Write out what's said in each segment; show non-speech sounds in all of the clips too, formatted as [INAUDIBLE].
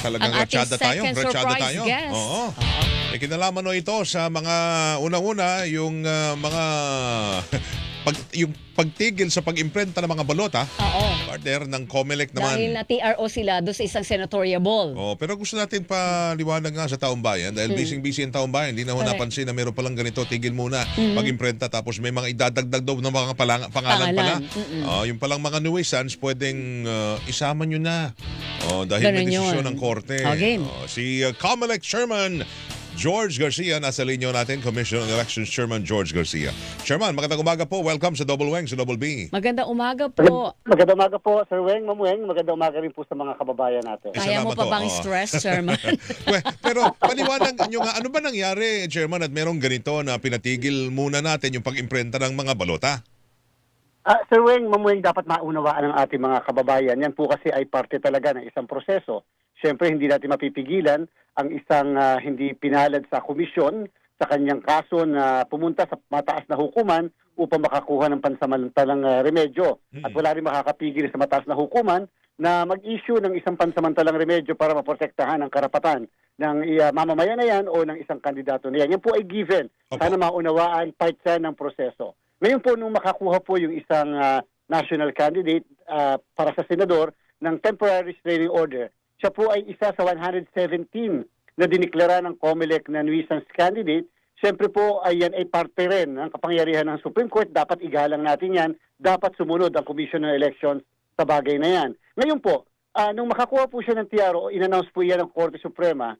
talagang Ang ating ratsyada tayo. second Ratsyada surprise tayo. guest. Oo. Eh, kinalaman no ito sa mga unang-una, yung ah, mga pag, yung pagtigil sa pag-imprenta ng mga balota, Oo. partner ng COMELEC naman. Dahil na TRO sila doon sa isang senatorial ball. Oh, pero gusto natin paliwanag nga sa taong bayan dahil busy-busy ang taong bayan, hindi na ho Hmm. Correct. Hmm. napansin na meron palang ganito, tigil muna, pag-imprenta tapos may mga idadagdag daw ng mga palang, pangalan, Pangalan. pala. Mm-mm. Oh, yung palang mga nuisance, pwedeng uh, isama nyo na. Oh, dahil may Ganun desisyon yun. ng korte. Oh, game. Oh, si uh, Comelec Chairman George Garcia, nasa linya natin, Commission on Elections Chairman George Garcia. Chairman, magandang umaga po. Welcome sa Double Wang, sa Double B. Magandang umaga po. Magandang umaga po, Sir Weng, Ma'am Weng. Magandang umaga rin po sa mga kababayan natin. Kaya mo pa bang Oo. stress, Chairman? [LAUGHS] We- pero paliwanag nyo nga, ano ba nangyari, Chairman, at merong ganito na pinatigil muna natin yung pag-imprenta ng mga balota? Ah, Sir Weng, Ma'am Weng, dapat maunawaan ng ating mga kababayan. Yan po kasi ay parte talaga ng isang proseso. Siyempre, hindi natin mapipigilan ang isang ah, hindi pinalad sa komisyon sa kanyang kaso na pumunta sa mataas na hukuman upang makakuha ng pansamantalang ah, remedyo. At wala rin makakapigil sa mataas na hukuman na mag-issue ng isang pansamantalang remedyo para maprotektahan ang karapatan ng uh, mamamayan na yan o ng isang kandidato na yan. Yan po ay given. Opo. Sana maunawaan part siya ng proseso. Ngayon po, nung makakuha po yung isang ah, national candidate ah, para sa senador ng temporary restraining order, siya po ay isa sa 117 na diniklara ng COMELEC na nuisance candidate. Siyempre po, ay yan ay parte rin ng kapangyarihan ng Supreme Court. Dapat igalang natin yan. Dapat sumunod ang Commission on Elections sa bagay na yan. Ngayon po, ah, nung makakuha po siya ng TRO, in-announce po yan ng Korte Suprema,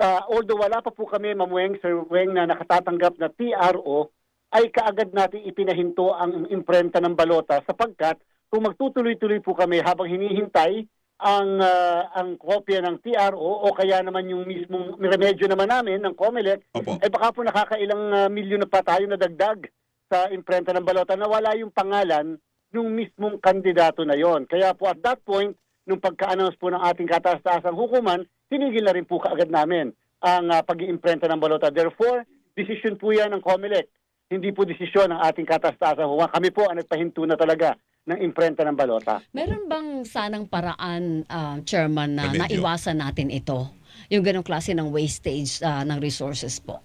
Ah, although wala pa po kami, Ma'am Weng, Sir Weng, na nakatatanggap na TRO, ay kaagad natin ipinahinto ang imprenta ng balota sapagkat kung magtutuloy-tuloy po kami habang hinihintay ang ah, ang kopya ng TRO o kaya naman yung mismong remedyo naman namin ng COMELEC, Opo. ay baka po nakakailang ah, milyon na pa tayo na dagdag sa imprenta ng balota na wala yung pangalan ng mismong kandidato na yon. Kaya po at that point, nung pagka-announce po ng ating kataas-taasang hukuman, tinigil na rin po kaagad namin ang uh, pag-iimprenta ng balota. Therefore, decision po yan ng COMELEC. Hindi po desisyon ng ating kataas-taasang hukuman. Kami po ang nagpahinto na talaga ng imprenta ng balota. Meron bang sanang paraan, ah, Chairman, na Remedyo. naiwasan natin ito? Yung ganong klase ng wastage ah, ng resources po.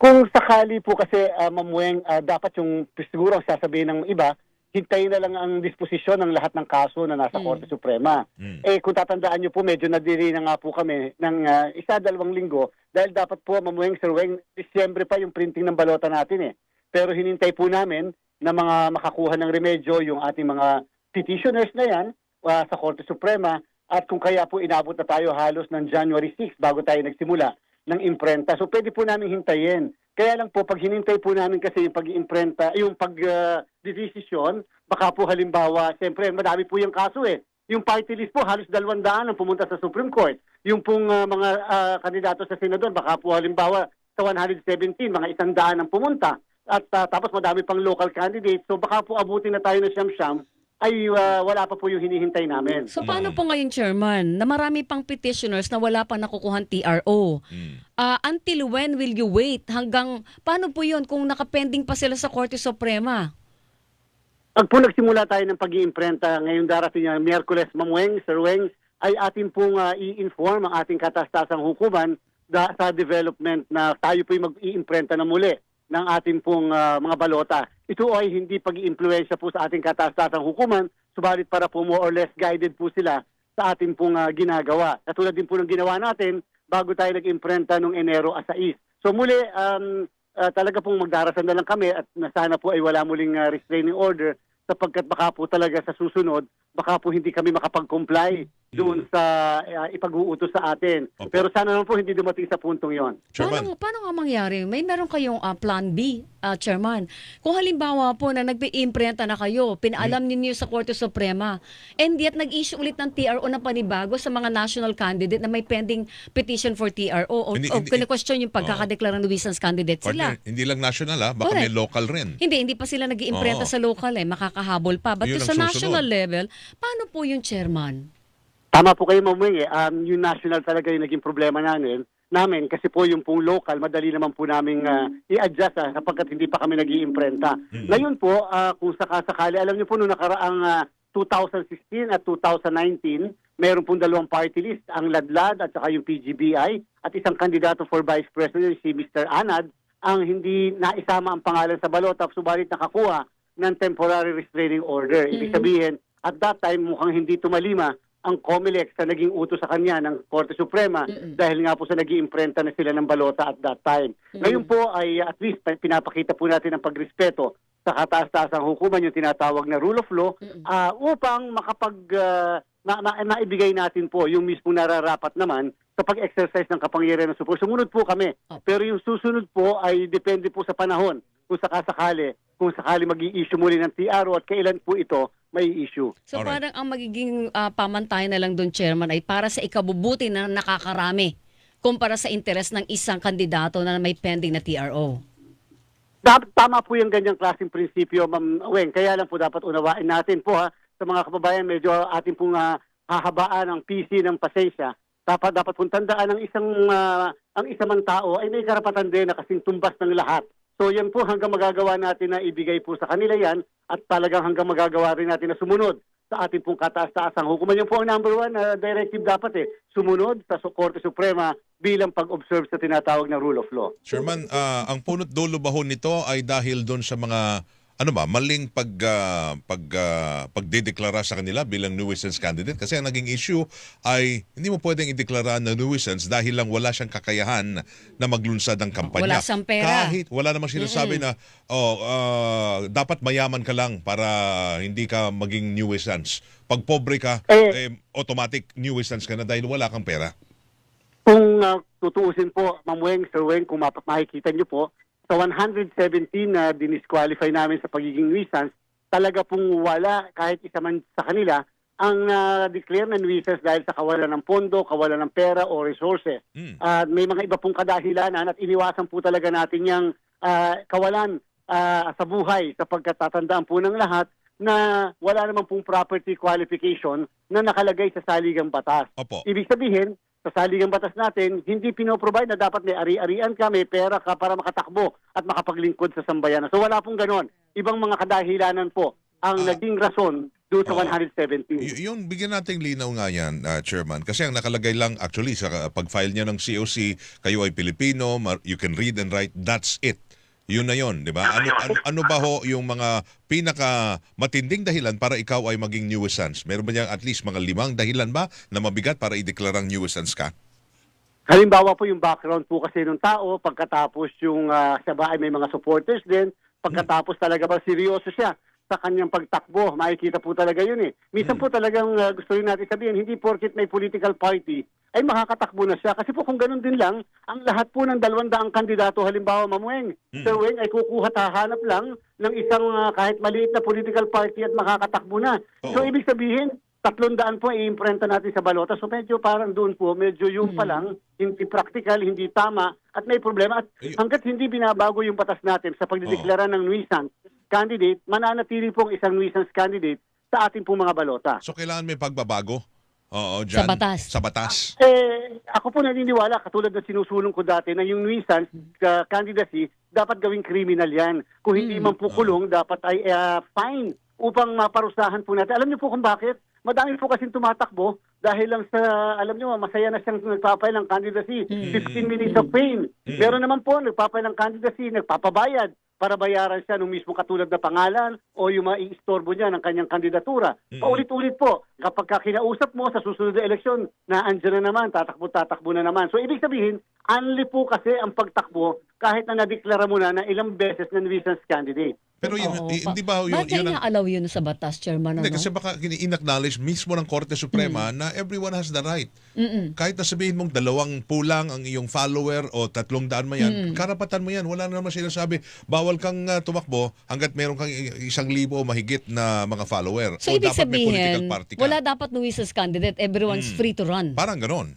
Kung sakali po kasi, uh, Ma'am Weng, ah, dapat yung siguro ang sasabihin ng iba, hintayin na lang ang disposisyon ng lahat ng kaso na nasa Mm. Korte Suprema. Mm. Eh kung tatandaan niyo po, medyo nadiri na nga po kami ng ah, isa, dalawang linggo dahil dapat po, Ma'am Weng, Sir Weng, Disyembre pa yung printing ng balota natin eh. Pero hinintay po namin na mga makakuha ng remedyo yung ating mga petitioners na yan ah, sa Korte Suprema at kung kaya po inabot na tayo halos ng January 6 bago tayo nagsimula ng imprenta. So pwede po namin hintayin. Kaya lang po, pag hinintay po namin kasi yung pag-imprenta, yung pag-decision, baka po halimbawa, siyempre, madami po yung kaso eh. Yung party list po, halos dalawang daan ang pumunta sa Supreme Court. Yung pong ah, mga ah, kandidato sa senador, baka po halimbawa sa 117, mga isang daan ang pumunta. At ah, tapos madami pang local candidates. So baka po abutin na tayo ng siyam-siyam, ay ah, wala pa po yung hinihintay namin. So paano po ngayon, Chairman, na marami pang petitioners na wala pa nakukuhan TRO? Mm. Ah, until when will you wait? Hanggang, paano po yun kung nakapending pa sila sa Korte Suprema? Pag po nagsimula tayo ng pag-iimprenta ngayong darating na Miyerkules, Ma'am Weng, Sir Weng, ay atin pong ah, i-inform ang ating katastasang hukuman da- sa development na tayo po mag-iimprenta na muli ng ating pong ah, mga balota. Ito ay hindi pag-iimpluensya po sa ating katastasang hukuman, subalit para po more or less guided po sila sa ating pong ah, ginagawa. Katulad din po ng ginawa natin bago tayo nag-imprenta noong Enero a 6. So muli, um, ah, talaga pong magdarasan na lang kami at na sana po ay wala muling ah, restraining order sapagkat baka po talaga sa susunod, baka po hindi kami makapag-comply doon sa ah, ipag-uutos sa atin. Opo. Pero sana naman po hindi dumating sa puntong yon. Chairman, Paano, paano nga mangyari? May meron kayong ah, plan B, ah, Chairman. Kung halimbawa po na nagbe-imprenta na kayo, pinaalam Hmm. ninyo sa Korte Suprema, and yet nag-issue ulit ng TRO na panibago sa mga national candidate na may pending petition for TRO o, Hindi- o kine-question yung pagkakadeklara ng nuisance candidate sila. partner, hindi lang national ha, baka Correct. may local rin. Hindi, hindi pa sila nag iimprenta Oo. sa local eh, makakahabol pa. But sa national level, paano po yung chairman? Tama po kayo, Ma'am eh. Um, yung national talaga yung naging problema namin, namin kasi po yung pong local, madali naman po namin ah, i-adjust ah, sapagkat hindi pa kami nag iimprenta Mm. Ngayon po, ah, kung sakasakali, alam niyo po nung nakaraang ah, 2016 at 2019, meron pong dalawang party list, ang Ladlad at saka yung PGBI, at isang kandidato for Vice President, si Mr. Anad, ang hindi naisama ang pangalan sa balota, subalit nakakuha ng temporary restraining order. Ibig sabihin, at that time, mukhang hindi tumalima ang COMELEC sa naging utos sa kanya ng Korte Suprema dahil nga po sa nag imprenta na sila ng balota at that time. Ngayon po ay at least pa- pinapakita po natin ang pagrespeto sa kataas-taasang hukuman yung tinatawag na rule of law ah, upang makapag ah, ma- ma- maibigay natin po yung mismo nararapat naman sa pag-exercise ng kapangyarihan ng Supremo. Sumunod po kami. Pero yung susunod po ay depende po sa panahon kung sakasakali, kung sakali mag issue muli ng TRO at kailan po ito may issue. So Alright. parang ang magiging ah, pamantayan na lang doon, Chairman, ay para sa ikabubuti na nakakarami kumpara sa interes ng isang kandidato na may pending na TRO. Tama po yung ganyang klaseng prinsipyo, Ma'am Weng. Kaya lang po dapat unawain natin po ha, sa mga kababayan, medyo ating pong ah, hahabaan ang PC ng pasensya. Dapat dapat pong tandaan ang isang ah, ang isa mang tao ay may karapatan din na kasing tumbas ng lahat. So yan po hanggang magagawa natin na ibigay po sa kanila yan at talagang hanggang magagawa rin natin na sumunod sa ating pong kataas-taasang hukuman. Yung po ang number one na directive dapat eh, sumunod sa Korte Suprema bilang pag-observe sa tinatawag na rule of law. Chairman, ah, ang punot dulo ba ho nito ay dahil doon sa mga ano ba, maling pag ah, pag ah, pagdedeklara sa kanila bilang nuisance candidate kasi ang naging issue ay hindi mo pwedeng ideklara na nuisance dahil lang wala siyang kakayahan na maglunsad ng kampanya. Wala siyang pera. Kahit wala namang sinasabi na oh, ah, dapat mayaman ka lang para hindi ka maging nuisance. Pag pobre ka, Eh, eh, automatic nuisance ka na dahil wala kang pera. Kung uh, tutuusin po, Ma'am Weng, Sir Weng, kung makikita niyo po, sa 117 na dinisqualify namin sa pagiging nuisance, talaga pong wala kahit isa man sa kanila ang uh, declare na nuisance dahil sa kawalan ng pondo, kawalan ng pera o resources. Mm. At may mga iba pong kadahilanan at iniwasan po talaga natin yung ah, kawalan ah, sa buhay sapagkat tatandaan po ng lahat na wala naman pong property qualification na nakalagay sa saligang batas. Opo. Ibig sabihin, sa saligang batas natin, hindi pinoprovide na dapat may ari-arian ka, may pera ka para makatakbo at makapaglingkod sa sambayanan. So wala pong ganon. Ibang mga kadahilanan po ang Ah. naging rason doon sa Oo. 117. Y- yun, bigyan nating linaw nga yan, uh, Chairman. Kasi ang nakalagay lang, actually, sa uh, pag-file niya ng COC, kayo ay Pilipino, you can read and write, that's it. Yun na yun, di ba? Ano, ano, ano ba ho yung mga pinaka matinding dahilan para ikaw ay maging nuisance? Meron ba niyang at least mga limang dahilan ba na mabigat para ideklarang nuisance ka? Halimbawa po yung background po kasi ng tao, pagkatapos yung ah, siya ba ay may mga supporters din, pagkatapos talaga ba seryoso siya sa kanyang pagtakbo, makikita po talaga yun eh. Minsan po talagang ah, gusto rin natin sabihin, hindi porket may political party ay makakatakbo na siya. Kasi po kung ganun din lang, ang lahat po ng dalawang kandidato, halimbawa Ma'am Weng, Sir Weng ay kukuha at hahanap lang ng isang ah, kahit maliit na political party at makakatakbo na. So Oo. ibig sabihin, tatlong daan po i-imprenta natin sa balota. So medyo parang doon po, medyo yung pa lang, hindi practical, hindi tama, at may problema. At hanggat hindi binabago yung batas natin sa pagdideklara ng nuisance candidate, mananatili pong isang nuisance candidate sa ating pong mga balota. So kailangan may pagbabago? Oo, dyan. batas. Sa batas. Eh, ako po naniniwala, katulad ng sinusulong ko dati, na yung nuisance uh, candidacy, dapat gawing criminal yan. Kung hindi man po kulong, dapat ay uh, fine upang maparusahan po natin. Alam niyo po kung bakit? Madami po kasing tumatakbo dahil lang sa, alam niyo, masaya na siyang nagpapay ng candidacy. 15 minutes of fame. Meron naman po, nagpapay ng candidacy, nagpapabayad para bayaran siya ng mismo katulad na pangalan o yung maiistorbo niya ng kanyang kandidatura. Paulit-ulit po, kapag ka kinausap mo sa susunod na eleksyon, na andyan na naman, tatakbo-tatakbo na naman. So ibig sabihin, unli po kasi ang pagtakbo kahit na nadeklara mo na na ilang beses na nuisance candidate. Pero yun, Oo, i- pa- hindi ba yun, Bakit yun ang, yun sa batas, Chairman? Hindi, ano? kasi baka in-acknowledge mismo ng Korte Suprema na everyone has the right. Mm-mm. Kahit na sabihin mong dalawang pulang ang iyong follower o tatlong daan mo yan, karapatan mo yan. Wala na naman sinasabi, bawal kang uh, tumakbo hanggat meron kang i- isang libo o mahigit na mga follower. So, o ibig dapat may political sabihin, party ka. wala dapat nuisance candidate. Everyone's free to run. Parang ganon.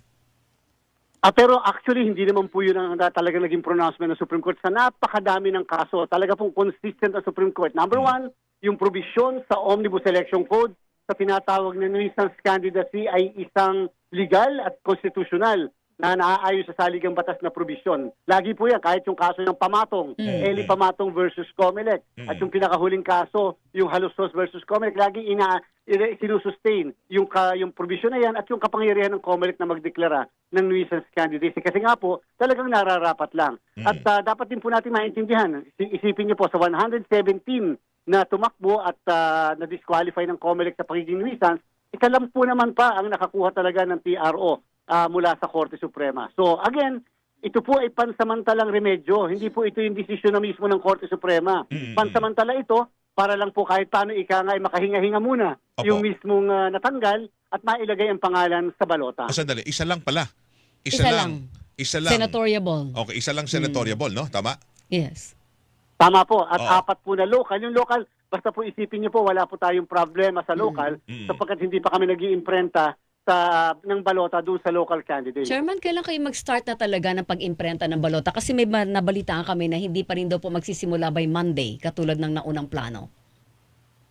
Ah, pero actually, hindi naman po yun ang talaga naging pronouncement ng Supreme Court sa napakadami ng kaso. Talaga pong consistent ang Supreme Court. Number one, yung provision sa Omnibus Election Code sa tinatawag na nuisance candidacy ay isang legal at constitutional na naaayon sa saligang batas na probisyon. Lagi po yan, kahit yung kaso ng Pamatong, Eli Pamatong versus Comelec, at yung pinakahuling kaso, yung Halusos versus Comelec, lagi ina ina- sinusustain yung ka, yung provision na yan at yung kapangyarihan ng Comelec na magdeklara ng nuisance candidacy. Kasi nga po, talagang nararapat lang. At ah, dapat din po natin maintindihan, isi- isipin niyo po sa 117 na tumakbo at ah, na-disqualify ng Comelec sa pagiging nuisance, isa lang po naman pa ang nakakuha talaga ng PRO ah, mula sa Korte Suprema. So again, ito po ay pansamantalang remedyo. Hindi po ito yung desisyon na mismo ng Korte Suprema. Pansamantala ito para lang po kahit paano ika nga ay makahinga-hinga muna Opo. yung mismong ah, natanggal at mailagay ang pangalan sa balota. Ah, sandali, isa lang pala. Isa, Isa lang. lang. Isa lang. Senatoriable. Okay, isa lang senatoriable, no? Tama? Yes. Tama po. At Oo. apat po na local. Yung local, basta po isipin niyo po, wala po tayong problema sa local Mm. sapagkat hindi pa kami nag imprenta sa ng balota doon sa local candidate. Chairman, kailan kayo mag-start na talaga ng pag-imprenta ng balota? Kasi may ma- nabalitaan kami na hindi pa rin daw po magsisimula by Monday, katulad ng naunang plano.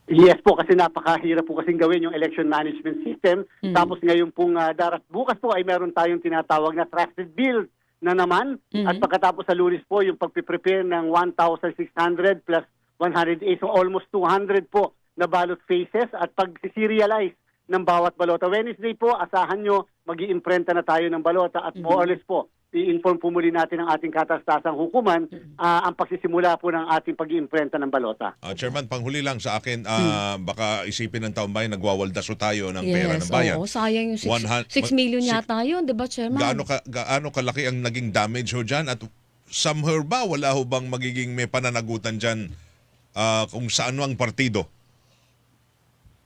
Yes po, kasi napakahirap po kasing gawin yung election management system. Mm. Tapos ngayon pong uh, darat bukas po ay meron tayong tinatawag na trusted bill na naman. Mhm. At pagkatapos sa lunes po, yung pagpiprepare ng 1,600 plus 108, so almost 200 po na ballot faces at pag-serialize ng bawat balota. Wednesday po, asahan nyo, mag imprenta na tayo ng balota at more or less po, i-inform po muli natin ang ating katastasang hukuman ah, ang pagsisimula po ng ating pag imprenta ng balota. Ah, Chairman, panghuli lang sa akin, ah, baka isipin ng taong bayan, nagwawaldaso tayo ng pera ng bayan. oo. Sayang yung 6 One hun- million yata yun, di ba, Chairman? Gaano, ka, gaano kalaki ang naging damage ho dyan? At somehow ba, wala ho bang magiging may pananagutan dyan ah, kung saan ang partido?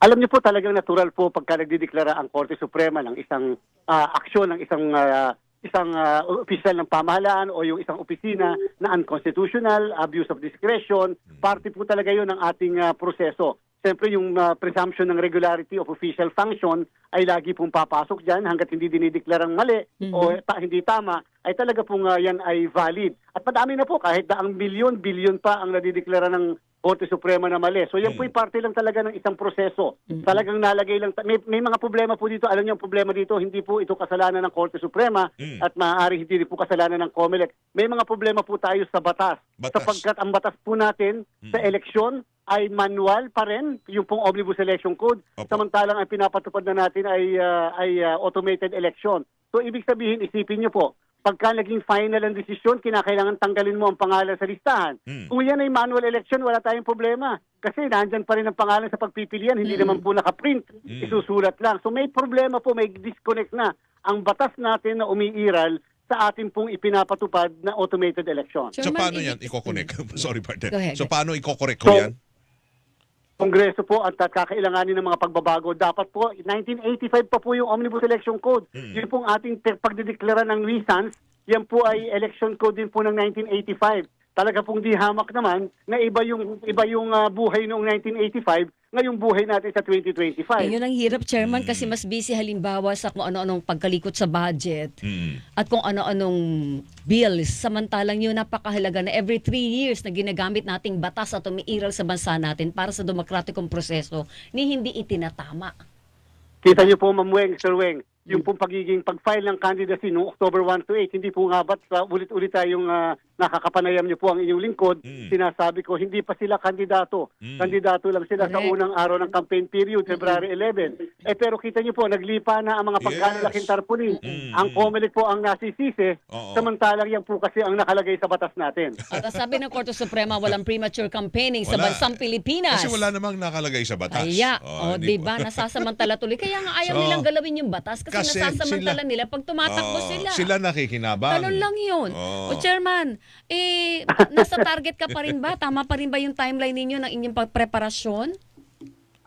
Alam niyo po talagang natural po pagka nagdideklara ang Korte Suprema ng isang ah, aksyon ng isang ah, isang ah, opisyal ng pamahalaan o yung isang opisina na unconstitutional, abuse of discretion, parte po talaga yun ng ating ah, proseso. Siyempre yung ah, presumption ng regularity of official function ay lagi pong papasok dyan hanggat hindi dinideklarang mali o ta- hindi tama ay talaga pong ah, yan ay valid. At madami na po kahit daang bilyon, bilyon pa ang nadideklara ng Korte Suprema na mali. So yan po ay parte lang talaga ng isang proseso. Talagang nalagay lang, may, may mga problema po dito. Alam niyo ang problema dito, hindi po ito kasalanan ng Korte Suprema Mm. at maaari hindi rin po kasalanan ng COMELEC. May mga problema po tayo sa batas. Batas. Sapagkat ang batas po natin sa eleksyon ay manual pa rin, yung pong Omnibus Election Code. Opo. Samantalang ang pinapatupad na natin ay, ah, ay ah, automated election. So ibig sabihin, isipin niyo po, pagka naging final ang desisyon, kinakailangan tanggalin mo ang pangalan sa listahan. Mm. Kung yan ay manual election, wala tayong problema. Kasi nandyan pa rin ang pangalan sa pagpipilian, hindi naman po nakaprint, isusulat lang. So may problema po, may disconnect na ang batas natin na umiiral sa ating pong ipinapatupad na automated election. So Chairman, paano i- yan? Iko-connect. Sorry, partner. So paano iko-correct [LAUGHS] ko So, yan? Kongreso po at kakailanganin ng mga pagbabago. Dapat po, 1985 pa po yung Omnibus Election Code. Yun pong ating pagdideklara ng nuisance, yan po ay election code din po ng 1985. Talaga pong di hamak naman na iba yung iba yung ah, buhay noong 1985, ngayong buhay natin sa 2025. Eh, yun ang hirap, Chairman, Mm. kasi mas busy halimbawa sa kung ano-anong pagkalikot sa budget Mm. at kung ano-anong bills. Samantalang yun napakahalaga na every three years na ginagamit nating batas at umiiral sa bansa natin para sa demokratikong proseso ni hindi itinatama. Kita niyo po, Ma'am Weng, Sir Weng, yung pong pagiging pag-file ng candidacy noong October 1 to 8, hindi po nga ba't uh, ulit-ulit tayong uh, nakakapanayam niyo po ang inyong lingkod, Mm. sinasabi ko, hindi pa sila kandidato. Mm. Kandidato lang sila sa Correct. unang araw ng campaign period, February 11. Eh pero kita niyo po, naglipa na ang mga Yes. pagkalalaking tarpaulin. Mm. Ang COMELEC po ang nasisisi, Oo. samantalang yan po kasi ang nakalagay sa batas natin. [LAUGHS] At sabi ng Korte Suprema, walang premature campaigning sa Wala. bansang Pilipinas. Kasi wala namang nakalagay sa batas. Kaya, Oh, oh, di ba, nasasamantala tuloy. Kaya nga ayaw So, nilang galawin yung batas kasi, kasi nasasamantala nila pag tumatakbo Oo, sila. Sila nakikinabang. Ganun lang yun. Oo. O Chairman, eh, nasa target ka pa rin ba? Tama pa rin ba yung timeline ninyo ng inyong pagpreparasyon?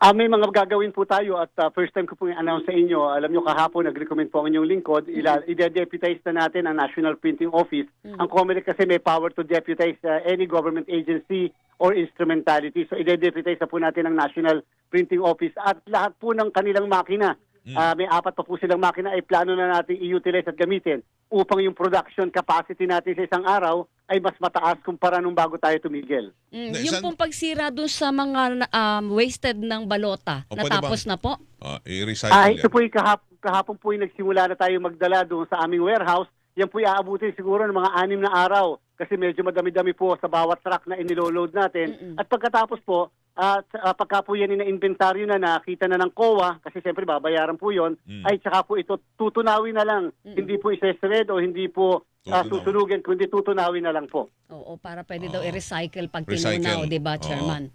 Ah, may mga gagawin po tayo at ah, first time ko po i-announce sa inyo. Alam nyo kahapon, nag-recommend po ang inyong lingkod. Ila, i-deputize na natin ang National Printing Office. Ang COMELEC kasi may power to deputize ah, any government agency or instrumentality. So, i-deputize na po natin ang National Printing Office at lahat po ng kanilang makina. Ah, may apat pa po silang makina ay plano na natin i-utilize at gamitin upang yung production capacity natin sa isang araw ay mas mataas kumpara nung bago tayo tumigil. Mm, yung pong pagsira dun sa mga um, wasted ng balota, O, pwede natapos bang- na po? Oh, i-recycle Ah, yan. ito po yung kahap, kahapon po yung nagsimula na tayo magdala doon sa aming warehouse, yan po aabutin siguro ng mga anim na araw kasi medyo madami-dami po sa bawat truck na iniloload natin. Mm-mm. At pagkatapos po, at uh, pagka po yan na inventaryo na nakita na ng COA, kasi siyempre babayaran po yon Mm. ay tsaka po ito tutunawin na lang. Mm-mm. Hindi po isesred o hindi po uh, susunugin, kundi tutunawin na lang po. Oo, para pwede daw Oo. i-recycle pag Recycle. tinunaw, di ba. Chairman?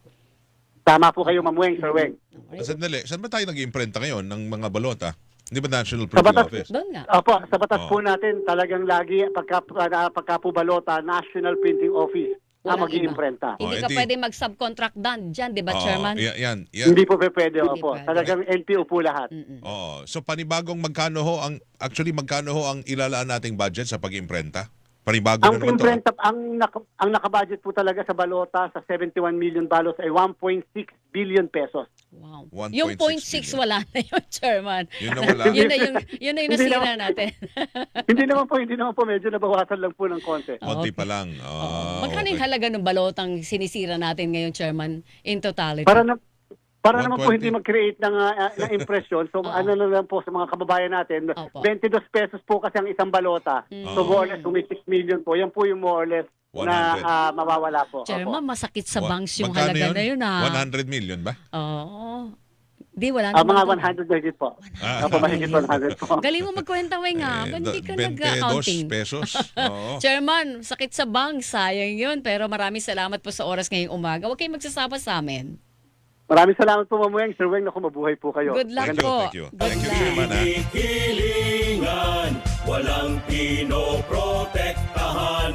Tama po kayo, Ma'am Weng, Sir Weng. Okay. Sandali, saan ba tayo nag-imprenta ngayon ng mga balota? Hindi ba National Sa batas- Office? Doon nga. Opo, sa batas Oo. po natin, talagang lagi pagka, uh, pagka po balota, National Printing Office ang Walang mag iimprenta Hindi Oh, ka hindi. pwede mag-subcontract doon dyan, di ba, Oo, Chairman? yan, yan, yan. Hindi po pe- pwede, Hindi opo. pwede. Talagang NPO po lahat. Mm-mm. Oo. So panibagong magkano ho ang actually magkano ho ang ilalaan nating budget sa pag-imprenta? Panibago Ang na naman to. imprenta, ang, naka, ang nakabudget po talaga sa balota sa 71 million balos ay 1.6 billion pesos. Wow. 1.6 Yung 0.6 wala na yun, [LAUGHS] Chairman. Yun na wala. yun na yung, yun na yung Hindi nasira naman- natin. [LAUGHS] hindi naman po, hindi naman po, medyo nabawasan lang po ng konti. Konti pa lang. Oo. Ah, Magkano yung okay. halaga ng balotang sinisira natin ngayon, Chairman, in totality? Para na para naman po 120. hindi mag-create ng, ah, ng impression. So [LAUGHS] Oo. ano na lang po sa mga kababayan natin, Opo. 22 pesos po kasi ang isang balota. Mm. So more or less, kumi 6 million po. Yan po yung more or less na 100. ah, mawawala po. Opo. Chairman, masakit sa Wa- banks yung magkano halaga na yun, ha? 100 million ba? Oo. Di, wala Ah, naman. mga 100 mahigit po. Ah. Opo, mahigit 100 po. [LAUGHS] Galing mo magkwenta, Weng, ha? Eh, Ba't Hindi ka 22 nag-accounting? pesos. Oo. [LAUGHS] Chairman, sakit sa bank, sayang yun. Pero maraming salamat po sa oras ngayong umaga. Huwag kayong magsasapa sa amin. Maraming salamat po, Ma'am Weng. Sir Weng, naku, mabuhay po kayo. Good luck Thank you, po. thank you. Good Thank you, luck. Chairman, ha? Hilingan, walang pinoprotektahan.